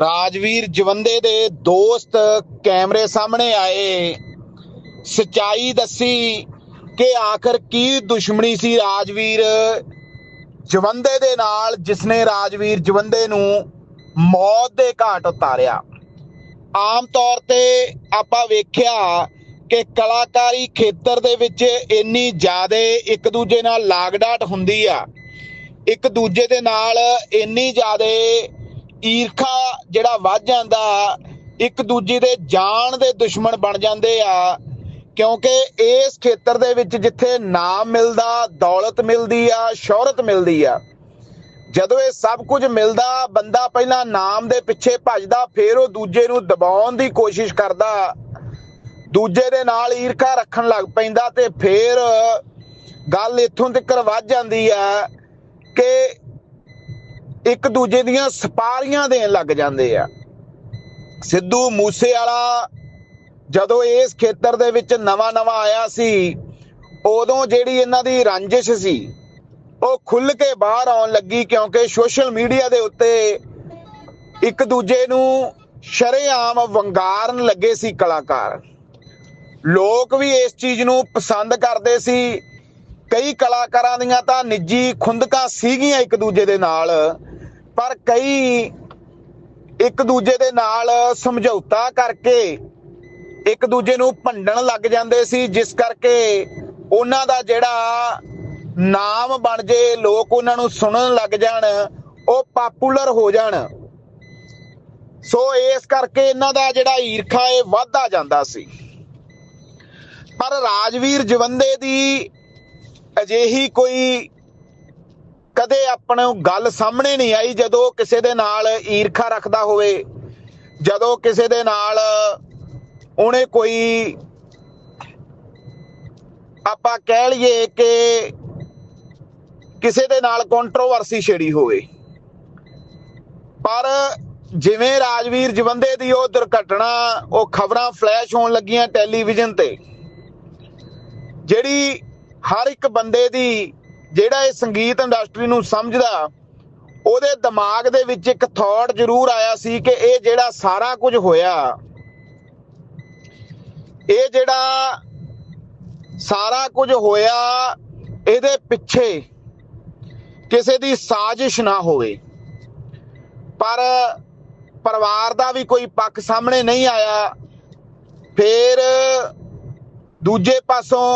ਰਾਜਵੀਰ ਜਵੰਦੇ ਦੇ ਦੋਸਤ ਕੈਮਰੇ ਸਾਹਮਣੇ ਆਏ। ਸਚਾਈ ਦੱਸੀ ਕਿ ਆਖਰ ਕੀ ਦੁਸ਼ਮਣੀ ਸੀ ਰਾਜਵੀਰ? ਜਵੰਦੇ ਦੇ ਨਾਲ ਜਿਸਨੇ ਰਾਜਵੀਰ ਜਵੰਦੇ ਨੂੰ ਮੌਤ ਦੇ ਘਾਟ ਉਤਾਰਿਆ। ਆਮ ਤੌਰ ਤੇ ਆਪਾਂ ਵੇਖਿਆ ਕਿ ਕਲਾਕਾਰੀ ਖੇਤਰ ਦੇ ਵਿੱਚ ਇੰਨੀ ਜ਼ਿਆਦਾ ਇੱਕ ਦੂਜੇ ਨਾਲ ਲਾਗਡਾਟ ਹੁੰਦੀ ਆ। ਇੱਕ ਦੂਜੇ ਦੇ ਨਾਲ ਇੰਨੀ ਜ਼ਿਆਦਾ ਈਰਖਾ ਜਿਹੜਾ ਵੱਧ ਜਾਂਦਾ, ਇੱਕ ਦੂਜੇ ਦੇ ਜਾਨ ਦੇ ਦੁਸ਼ਮਣ ਬਣ ਜਾਂਦੇ ਆ, ਕਿਉਂਕਿ ਇਸ ਖੇਤਰ ਦੇ ਵਿੱਚ ਜਿੱਥੇ ਨਾਮ ਮਿਲਦਾ, ਦੌਲਤ ਮਿਲਦੀ ਆ, ਸ਼ੋਹਰਤ ਮਿਲਦੀ ਆ, ਜਦੋਂ ਇਹ ਸਭ ਕੁਝ ਮਿਲਦਾ, ਬੰਦਾ ਪਹਿਲਾਂ ਨਾਮ ਦੇ ਪਿੱਛੇ ਭੱਜਦਾ, ਫਿਰ ਉਹ ਦੂਜੇ ਨੂੰ ਦਬਾਉਣ ਦੀ ਕੋਸ਼ਿਸ਼ ਕਰਦਾ, ਦੂਜੇ ਦੇ ਨਾਲ ਈਰਖਾ ਰੱਖਣ ਲੱਗ ਪੈਂਦਾ ਤੇ ਫਿਰ ਗੱਲ ਇੱਥੋਂ ਤੱਕ ਵੱਧ ਜਾਂਦੀ ਆ ਕਿ ਇੱਕ ਦੂਜੇ ਦੀਆਂ ਸਪਾਰੀਆਂ ਦੇਣ ਲੱਗ ਜਾਂਦੇ ਆ। ਸਿੱਧੂ ਮੂਸੇ ਵਾਲਾ ਜਦੋਂ ਇਸ ਖੇਤਰ ਦੇ ਵਿੱਚ ਨਵਾਂ ਨਵਾਂ ਆਇਆ ਸੀ, ਉਦੋਂ ਜਿਹੜੀ ਇਹਨਾਂ ਦੀ ਰੰਜਿਸ਼ ਸੀ, ਉਹ ਖੁੱਲ ਕੇ ਬਾਹਰ ਆਉਣ ਲੱਗੀ ਕਿਉਂਕਿ ਸੋਸ਼ਲ ਮੀਡੀਆ ਦੇ ਉੱਤੇ ਇੱਕ ਦੂਜੇ ਨੂੰ ਸ਼ਰੇਆਮ ਵੰਗਾਰਨ ਲੱਗੇ ਸੀ ਕਲਾਕਾਰ। ਲੋਕ ਵੀ ਇਸ ਚੀਜ਼ ਨੂੰ ਪਸੰਦ ਕਰਦੇ ਸੀ। ਕਈ ਕਲਾਕਾਰਾਂ ਦੀਆਂ ਤਾਂ ਨਿੱਜੀ ਖੁੰਦਕਾਂ ਸੀਗੀਆਂ ਇੱਕ ਦੂਜੇ ਦੇ ਨਾਲ। ਪਰ ਕਈ ਇੱਕ ਦੂਜੇ ਦੇ ਨਾਲ ਸਮਝੌਤਾ ਕਰਕੇ ਇੱਕ ਦੂਜੇ ਨੂੰ ਭੰਡਣ ਲੱਗ ਜਾਂਦੇ ਸੀ, ਜਿਸ ਕਰਕੇ ਉਹਨਾਂ ਦਾ ਜਿਹੜਾ ਨਾਮ ਬਣ ਜੇ, ਲੋਕ ਉਹਨਾਂ ਨੂੰ ਸੁਣਨ ਲੱਗ ਜਾਣ, ਉਹ ਪਪੂਲਰ ਹੋ ਜਾਣ। ਸੋ ਇਸ ਕਰਕੇ ਇਹਨਾਂ ਦਾ ਜਿਹੜਾ ਈਰਖਾ ਇਹ ਵੱਧਦਾ ਜਾਂਦਾ ਸੀ। ਪਰ ਰਾਜਵੀਰ ਜਵੰਦੇ ਦੀ ਅਜਿਹੀ ਕੋਈ ਕਦੇ ਆਪਣੇ ਗੱਲ ਸਾਹਮਣੇ ਨਹੀਂ ਆਈ ਜਦੋਂ ਕਿਸੇ ਦੇ ਨਾਲ ਈਰਖਾ ਰੱਖਦਾ ਹੋਵੇ। ਜਦੋਂ ਕਿਸੇ ਦੇ ਨਾਲ ਉਹਨੇ ਕੋਈ ਆਪਾਂ ਕਹਿ ਲਈਏ ਕਿ ਕਿਸੇ ਦੇ ਨਾਲ ਕੰਟਰੋਵਰਸੀ ਛੇੜੀ ਹੋਵੇ। ਪਰ ਜਿਵੇਂ ਰਾਜਵੀਰ ਜਵੰਦੇ ਦੀ ਉਹ ਦੁਰਘਟਨਾ, ਉਹ ਖਬਰਾਂ ਫਲੈਸ਼ ਹੋਣ ਲੱਗੀਆਂ ਟੈਲੀਵਿਜ਼ਨ ਤੇ, ਜਿਹੜੀ ਹਰ ਇੱਕ ਬੰਦੇ ਦੀ ਜਿਹੜਾ ਇਹ ਸੰਗੀਤ ਇੰਡਸਟਰੀ ਨੂੰ ਸਮਝਦਾ, ਉਹਦੇ ਦਿਮਾਗ ਦੇ ਵਿੱਚ ਇੱਕ ਥਾਟ ਜ਼ਰੂਰ ਆਇਆ ਸੀ ਕਿ ਇਹ ਜਿਹੜਾ ਸਾਰਾ ਕੁਝ ਹੋਇਆ, ਇਹ ਜਿਹੜਾ ਸਾਰਾ ਕੁਝ ਹੋਇਆ, ਇਹਦੇ ਪਿੱਛੇ ਕਿਸੇ ਦੀ ਸਾਜ਼ਿਸ਼ ਨਾ ਹੋਵੇ। ਪਰ ਪਰਿਵਾਰ ਦਾ ਵੀ ਕੋਈ ਪੱਖ ਸਾਹਮਣੇ ਨਹੀਂ ਆਇਆ। ਫਿਰ ਦੂਜੇ ਪਾਸੋਂ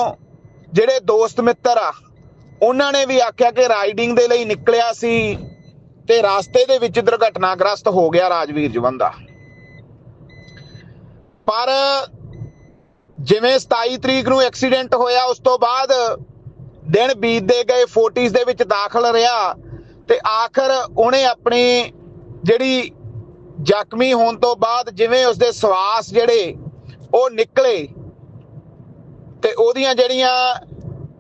ਜਿਹੜੇ ਦੋਸਤ ਮਿੱਤਰ ਆ ਉਹਨਾਂ ਨੇ ਵੀ ਆਖਿਆ ਕਿ ਰਾਈਡਿੰਗ ਦੇ ਲਈ ਨਿਕਲਿਆ ਸੀ ਤੇ ਰਾਸਤੇ ਦੇ ਵਿੱਚ ਦੁਰਘਟਨਾਗ੍ਰਸਤ ਹੋ ਗਿਆ ਰਾਜਵੀਰ ਜਵੰਦਾ। ਪਰ ਜਿਵੇਂ 27 ਤਰੀਕ ਨੂੰ ਐਕਸੀਡੈਂਟ ਹੋਇਆ, ਉਸ ਤੋਂ ਬਾਅਦ ਦਿਨ ਬੀਤਦੇ ਗਏ 40s ਦੇ ਵਿੱਚ ਦਾਖਲ ਰਿਹਾ ਤੇ ਆਖਰ ਉਹਨੇ ਆਪਣੀ ਜਿਹੜੀ ਜ਼ਖਮੀ ਹੋਣ ਤੋਂ ਬਾਅਦ ਜਿਵੇਂ ਉਸਦੇ ਸਵਾਸ ਜਿਹੜੇ ਉਹ ਨਿਕਲੇ ਤੇ ਉਹਦੀਆਂ ਜਿਹੜੀਆਂ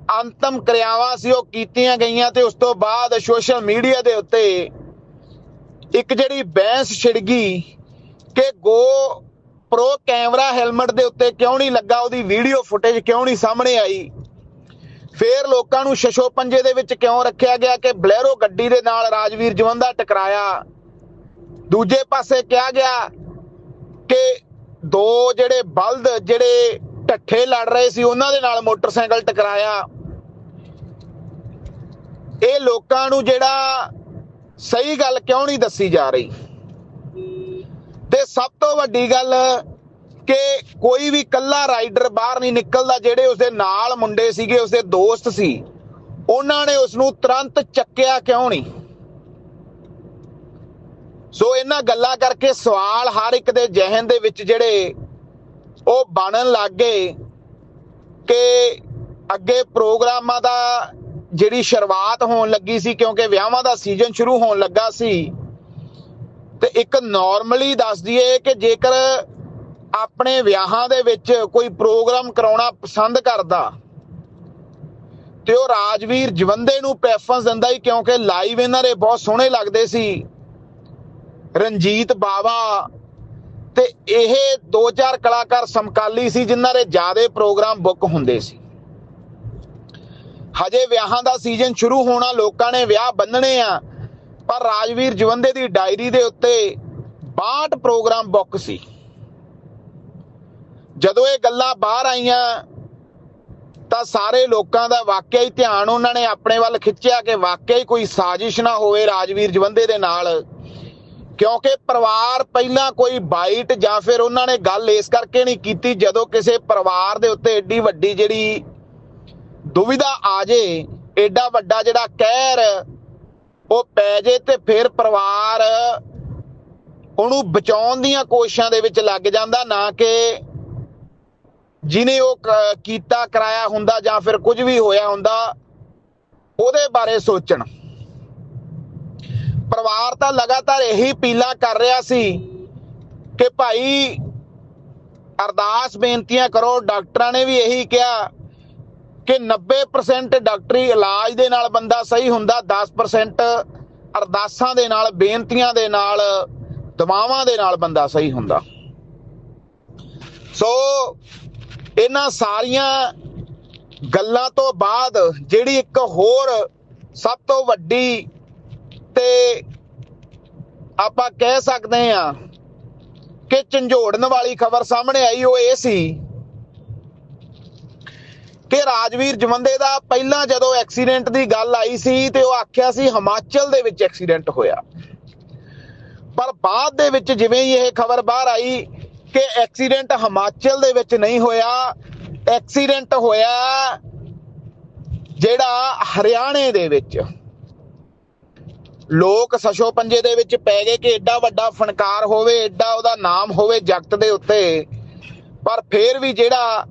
ਅੰਤਮ ਕਿਰਿਆਵਾਂ ਸੀ, ਉਹ ਕੀਤੀਆਂ ਗਈਆਂ ਤੇ ਉਸ ਤੋਂ ਬਾਅਦ ਸੋਸ਼ਲ ਮੀਡੀਆ ਦੇ ਉੱਤੇ ਇੱਕ ਜਿਹੜੀ ਬਹਿਸ ਛਿੜ ਗਈ ਕਿ ਗੋ ਪ੍ਰੋ ਕੈਮਰਾ ਹੈਲਮਟ ਦੇ ਉੱਤੇ ਕਿਉਂ ਨਹੀਂ ਲੱਗਾ, ਉਹਦੀ ਵੀਡੀਓ ਫੁਟੇਜ ਕਿਉਂ ਨਹੀਂ ਸਾਹਮਣੇ ਆਈ? ਫੇਰ ਲੋਕਾਂ ਨੂੰ ਸ਼ਸ਼ੋ ਪੰਜੇ ਦੇ ਵਿੱਚ ਕਿਉਂ ਰੱਖਿਆ ਗਿਆ ਕਿ ਬਲੈਰੋ ਗੱਡੀ ਦੇ ਨਾਲ ਰਾਜਵੀਰ ਜਵੰਦਾ ਟਕਰਾਇਆ? ਦੂਜੇ ਪਾਸੇ ਕਿਹਾ ਗਿਆ ਕਿ ਦੋ ਜਿਹੜੇ ਬਲਦ, ਜਿਹੜੇ ਢੱਠੇ ਲੜ ਰਹੇ ਸੀ, ਉਹਨਾਂ ਦੇ ਨਾਲ ਮੋਟਰਸਾਈਕਲ ਟਕਰਾਇਆ। ਇਹ ਲੋਕਾਂ ਨੂੰ ਜਿਹੜਾ ਸਹੀ ਗੱਲ ਕਿਉਂ ਨਹੀਂ ਦੱਸੀ ਜਾ ਰਹੀ? ਤੇ ਸਭ ਤੋਂ ਵੱਡੀ ਗੱਲ ਕਿ ਕੋਈ ਵੀ ਕੱਲਾ ਰਾਈਡਰ ਬਾਹਰ ਨਹੀਂ ਨਿਕਲਦਾ, ਜਿਹੜੇ ਉਸਦੇ ਨਾਲ ਮੁੰਡੇ ਸੀਗੇ, ਉਸਦੇ ਦੋਸਤ ਸੀ, ਉਹਨਾਂ ਨੇ ਉਸ ਨੂੰ ਤੁਰੰਤ ਚੱਕਿਆ ਕਿਉਂ ਨਹੀਂ? ਸੋ ਇਹਨਾਂ ਗੱਲਾਂ ਕਰਕੇ ਸਵਾਲ ਹਰ ਇੱਕ ਦੇ ਜ਼ਿਹਨ ਦੇ ਵਿੱਚ ਜਿਹੜੇ ਉਹ ਬਣਨ ਲੱਗ ਗਏ ਕਿ ਅੱਗੇ ਪ੍ਰੋਗਰਾਮਾਂ ਦਾ ਜਿਹੜੀ ਸ਼ੁਰੂਆਤ ਹੋਣ ਲੱਗੀ ਸੀ, ਕਿਉਂਕਿ ਵਿਆਹਾਂ ਦਾ ਸੀਜ਼ਨ ਸ਼ੁਰੂ ਹੋਣ ਲੱਗਾ ਸੀ, ਤੇ ਇੱਕ ਨਾਰਮਲੀ ਦੱਸ ਦਈਏ ਕਿ ਜੇਕਰ ਆਪਣੇ ਵਿਆਹਾਂ ਦੇ ਵਿੱਚ ਕੋਈ ਪ੍ਰੋਗਰਾਮ ਕਰਾਉਣਾ ਪਸੰਦ ਕਰਦਾ, ਤੇ ਉਹ ਰਾਜਵੀਰ ਜਵੰਦੇ ਨੂੰ ਪ੍ਰੈਫਰੈਂਸ ਦਿੰਦਾ ਹੀ, ਕਿਉਂਕਿ ਲਾਈਵ ਇਹਨਾਂ ਦੇ ਬਹੁਤ ਸੋਹਣੇ ਲੱਗਦੇ ਸੀ, ਰਣਜੀਤ ਬਾਵਾ, ਤੇ ਇਹ ਦੋ ਚਾਰ ਕਲਾਕਾਰ ਸਮਕਾਲੀ ਸੀ, ਜਿਨ੍ਹਾਂ ਦੇ ਜ਼ਿਆਦਾ ਪ੍ਰੋਗਰਾਮ ਬੁੱਕ ਹੁੰਦੇ ਸੀ। ਹਜੇ ਵਿਆਹਾਂ ਦਾ ਸੀਜ਼ਨ ਸ਼ੁਰੂ ਹੋਣਾ, ਲੋਕਾਂ ਨੇ ਵਿਆਹ ਬੰਨਣੇ ਆ। ਪਰ ਰਾਜਵੀਰ ਜਵੰਦੇ ਦੀ ਡਾਇਰੀ ਦੇ ਉੱਤੇ 62 ਪ੍ਰੋਗਰਾਮ ਬੁੱਕ ਸੀ। ਜਦੋਂ ਇਹ ਗੱਲਾਂ ਬਾਹਰ ਆਈਆਂ, ਤਾਂ ਸਾਰੇ ਲੋਕਾਂ ਦਾ ਵਾਕਿਆ ਹੀ ਧਿਆਨ ਉਹਨਾਂ ਨੇ ਆਪਣੇ ਵੱਲ ਖਿੱਚਿਆ ਕਿ ਵਾਕਿਆ ਹੀ ਕੋਈ ਸਾਜ਼ਿਸ਼ ਨਾ ਹੋਵੇ ਰਾਜਵੀਰ ਜਵੰਦੇ ਦੇ ਨਾਲ। ਕਿਉਂਕਿ ਪਰਿਵਾਰ ਪਹਿਲਾਂ ਕੋਈ ਬਾਈਟ ਜਾਂ ਫਿਰ ਉਹਨਾਂ ਨੇ ਗੱਲ ਇਸ ਕਰਕੇ ਨਹੀਂ ਕੀਤੀ ਜਦੋਂ ਕਿਸੇ ਪਰਿਵਾਰ ਦੇ ਉੱਤੇ ਏਡੀ ਵੱਡੀ ਜਿਹੜੀ ਦੁਵਿਧਾ ਆ ਜੇ, ਏਡਾ ਵੱਡਾ ਜਿਹੜਾ ਕਹਿਰ, ਉਹ ਪੈ ਜੇ ਤੇ ਫਿਰ ਪਰਿਵਾਰ ਉਹਨੂੰ ਬਚਾਉਣ ਦੀਆਂ ਕੋਸ਼ਿਸ਼ਾਂ ਦੇ ਵਿੱਚ ਲੱਗ ਜਾਂਦਾ, ਨਾ ਕਿ ਜਿਨੇ ਉਹ ਕੀਤਾ, ਕਰਾਇਆ ਹੁੰਦਾ ਜਾਂ ਫਿਰ ਕੁਝ ਵੀ ਹੋਇਆ ਹੁੰਦਾ, ਉਹਦੇ ਬਾਰੇ ਸੋਚਣ। ਪਰਿਵਾਰ ਤਾਂ ਲਗਾਤਾਰ ਇਹੀ ਪੀਲਾ ਕਰ ਰਿਹਾ ਸੀ ਕਿ ਭਾਈ ਅਰਦਾਸ ਬੇਨਤੀਆਂ ਕਰੋ, ਡਾਕਟਰਾਂ ਨੇ ਵੀ ਇਹੀ ਕਿਹਾ ਕਿ 90% ਡਾਕਟਰੀ ਇਲਾਜ ਦੇ ਨਾਲ ਬੰਦਾ ਸਹੀ ਹੁੰਦਾ 10% ਅਰਦਾਸਾਂ ਦੇ ਨਾਲ, ਬੇਨਤੀਆਂ ਦੇ ਨਾਲ ਦਵਾਵਾਂ ਦੇ ਨਾਲ ਬੰਦਾ ਸਹੀ ਹੁੰਦਾ। ਸੋ, ਇਹਨਾਂ ਸਾਰੀਆਂ ਗੱਲਾਂ ਤੋਂ ਬਾਅਦ ਜਿਹੜੀ ਇੱਕ ਹੋਰ ਸਭ ਤੋਂ ਵੱਡੀ ਤੇ ਆਪਾਂ ਕਹਿ ਸਕਦੇ ਆ ਕਿ ਝੰਜੋੜਨ ਵਾਲੀ ਖਬਰ ਸਾਹਮਣੇ ਆਈ, ਉਹ ਇਹ ਸੀ ਕਿ ਰਾਜਵੀਰ ਜਵੰਦੇ ਦਾ ਪਹਿਲਾਂ ਜਦੋਂ ਐਕਸੀਡੈਂਟ ਦੀ ਗੱਲ ਆਈ ਸੀ ਤੇ ਉਹ ਆਖਿਆ ਸੀ ਹਿਮਾਚਲ ਦੇ ਵਿੱਚ ਐਕਸੀਡੈਂਟ ਹੋਇਆ। ਪਰ ਬਾਅਦ ਦੇ ਵਿੱਚ ਜਿਵੇਂ ਹੀ ਇਹ ਖਬਰ ਬਾਹਰ ਆਈ ਕਿ ਐਕਸੀਡੈਂਟ ਹਿਮਾਚਲ ਦੇ ਵਿੱਚ ਨਹੀਂ ਹੋਇਆ ਐਕਸੀਡੈਂਟ ਹੋਇਆ ਜਿਹੜਾ ਹਰਿਆਣੇ ਦੇ ਵਿੱਚ। ਲੋਕ ਸਸ਼ੋ ਪੰਜੇ ਦੇ ਵਿੱਚ ਪੈ ਗਏ ਕਿ ਐਡਾ ਵੱਡਾ ਫਨਕਾਰ ਹੋਵੇ ਐਡਾ ਉਹਦਾ ਨਾਮ ਹੋਵੇ ਜਗਤ ਦੇ ਉੱਤੇ, ਪਰ ਫੇਰ ਵੀ ਜਿਹੜਾ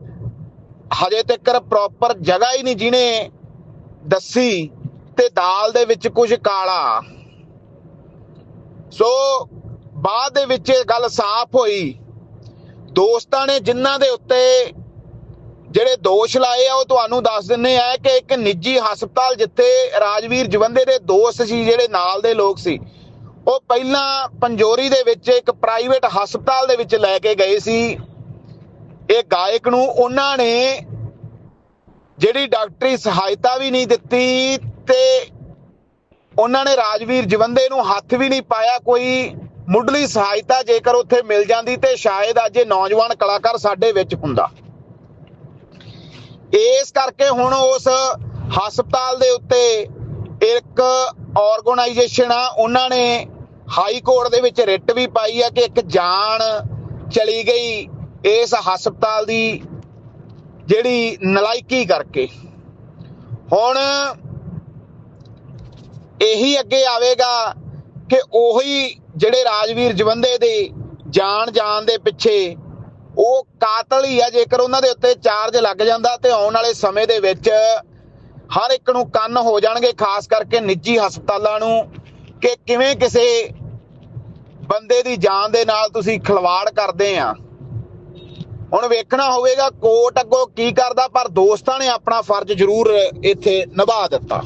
ਹਜੇ ਤੱਕ ਪ੍ਰੋਪਰ ਜਗ੍ਹਾ ਹੀ ਨਹੀਂ ਜਿਹਨੇ ਦੱਸੀ ਤੇ ਦਾਲ ਦੇ ਵਿੱਚ ਕੁਝ ਕਾਲਾ। ਸੋ ਬਾਅਦ ਦੇ ਵਿੱਚ ਇਹ ਗੱਲ ਸਾਫ਼ ਹੋਈ। ਦੋਸਤਾਂ ਨੇ ਜਿਨ੍ਹਾਂ ਦੇ ਉੱਤੇ ਜਿਹੜੇ ਦੋਸ਼ ਲਾਏ ਆ, ਉਹ ਤੁਹਾਨੂੰ ਦੱਸ ਦਿੰਨੇ ਆ ਕਿ ਇੱਕ ਨਿੱਜੀ ਹਸਪਤਾਲ ਜਿੱਥੇ ਰਾਜਵੀਰ ਜਵੰਦੇ ਦੇ ਦੋਸਤ ਸੀ, ਜਿਹੜੇ ਨਾਲ ਦੇ ਲੋਕ ਸੀ, ਉਹ ਪਹਿਲਾਂ ਪੰਜੋਰੀ ਦੇ ਵਿੱਚ ਇੱਕ ਪ੍ਰਾਈਵੇਟ ਹਸਪਤਾਲ ਦੇ ਵਿੱਚ ਲੈ ਕੇ ਗਏ ਸੀ। ਇਹ ਗਾਇਕ ਨੂੰ ਉਹਨਾਂ ਨੇ ਜਿਹੜੀ ਡਾਕਟਰੀ ਸਹਾਇਤਾ ਵੀ ਨਹੀਂ ਦਿੱਤੀ ਤੇ ਉਹਨਾਂ ਨੇ ਰਾਜਵੀਰ ਜਵੰਦੇ ਨੂੰ ਹੱਥ ਵੀ ਨਹੀਂ ਪਾਇਆ ਕੋਈ ਮੁੱਢਲੀ ਸਹਾਇਤਾ ਜੇਕਰ ਉੱਥੇ ਮਿਲ ਜਾਂਦੀ ਤੇ ਸ਼ਾਇਦ ਅੱਜ ਇਹ ਨੌਜਵਾਨ ਕਲਾਕਾਰ ਸਾਡੇ ਵਿੱਚ ਹੁੰਦਾ। ਇਸ ਕਰਕੇ ਹੁਣ ਉਸ ਹਸਪਤਾਲ ਦੇ ਉੱਤੇ ਇੱਕ ਆਰਗੇਨਾਈਜੇਸ਼ਨ ਆ, ਉਹਨਾਂ ਨੇ ਹਾਈ ਕੋਰਟ ਦੇ ਵਿੱਚ ਰਿਟ ਵੀ ਪਾਈ ਆ ਕਿ ਇੱਕ ਜਾਨ ਚਲੀ ਗਈ ਇਸ ਹਸਪਤਾਲ ਦੀ ਜਿਹੜੀ ਨਲਾਇਕੀ ਕਰਕੇ। ਹੁਣ ਇਹੀ ਅੱਗੇ ਆਵੇਗਾ ਕਿ ਉਹੀ ਜਿਹੜੇ ਰਾਜਵੀਰ ਜਵੰਦੇ ਦੇ ਜਾਣ ਜਾਣ ਦੇ ਪਿੱਛੇ ਉਹ ਕਾਤਲ ਹੀ ਆ, ਜੇਕਰ ਉਹਨਾਂ ਦੇ ਉੱਤੇ ਚਾਰਜ ਲੱਗ ਜਾਂਦਾ ਤੇ ਆਉਣ ਵਾਲੇ ਸਮੇਂ ਦੇ ਵਿੱਚ ਹਰ ਇੱਕ ਨੂੰ ਕੰਨ ਹੋ ਜਾਣਗੇ, ਖਾਸ ਕਰਕੇ ਨਿੱਜੀ ਹਸਪਤਾਲਾਂ ਨੂੰ, ਕਿ ਕਿਵੇਂ ਕਿਸੇ ਬੰਦੇ ਦੀ ਜਾਨ ਦੇ ਨਾਲ ਤੁਸੀਂ ਖਿਲਵਾੜ ਕਰਦੇ ਆ। ਹੁਣ ਵੇਖਣਾ ਹੋਵੇਗਾ ਕੋਰਟ ਅੱਗੋਂ ਕੀ ਕਰਦਾ, ਪਰ ਦੋਸਤਾਂ ਨੇ ਆਪਣਾ ਫਰਜ਼ ਜ਼ਰੂਰ ਇੱਥੇ ਨਿਭਾ ਦਿੱਤਾ।